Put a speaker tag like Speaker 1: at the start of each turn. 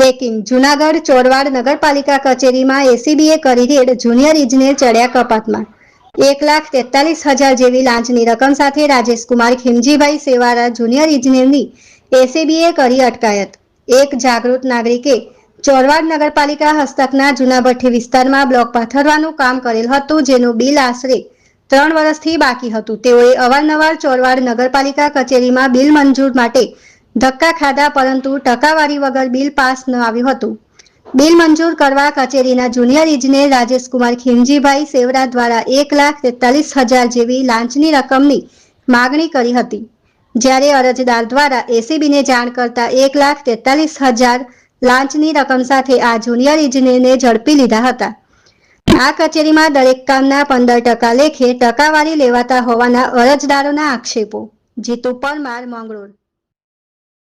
Speaker 1: Breaking Junagadh, Chorwad નગરપાલિકા કચેરીમાં એસીબીએ કરી રેડ. જુનિયર ઇજનેર ચડ્યા કપાતમાં. એક લાખ તેતાલીસ હજાર જેવી લાંચની રકમ સાથે રાજેશકુમાર ખીમજીભાઈ સેવારા જુનિયર ઇજનેરની એસીબીએ કરી અટકાયત. એક જાગૃત નાગરિકે ચોરવાડ નગરપાલિકા હસ્તકના જુનાભઠ્ઠી વિસ્તારમાં બ્લોક પાથરવાનું કામ કરેલ હતું, જેનું બિલ આશરે ત્રણ વર્ષથી બાકી હતું. તેઓએ અવારનવાર ચોરવાડ નગરપાલિકા કચેરીમાં બિલ મંજૂર માટે ધક્કા ખાધા પરંતુ ટકાવારી વગર બિલ પાસ ન આવ્યું હતું. બિલ મંજૂર કરવા કચેરીના જુનિયર ઇજનેર રાજેશકુમાર ખીમજીભાઈ સેવરા દ્વારા એક લાખ તેતાલીસ હજાર જેવી લાંચની રકમની માગણી કરી હતી. જ્યારે અરજદાર દ્વારા એસીબીને જાણ કરતા એક લાખ તેતાલીસ હજાર લાંચની રકમ સાથે આ જુનિયર ઇજનેરને ઝડપી લીધા હતા. આ કચેરીમાં દરેક કામના પંદર ટકા લેખે ટકાવારી લેવાતા હોવાના અરજદારોના આક્ષેપો. જીતુ પરમાર, મંગળોર.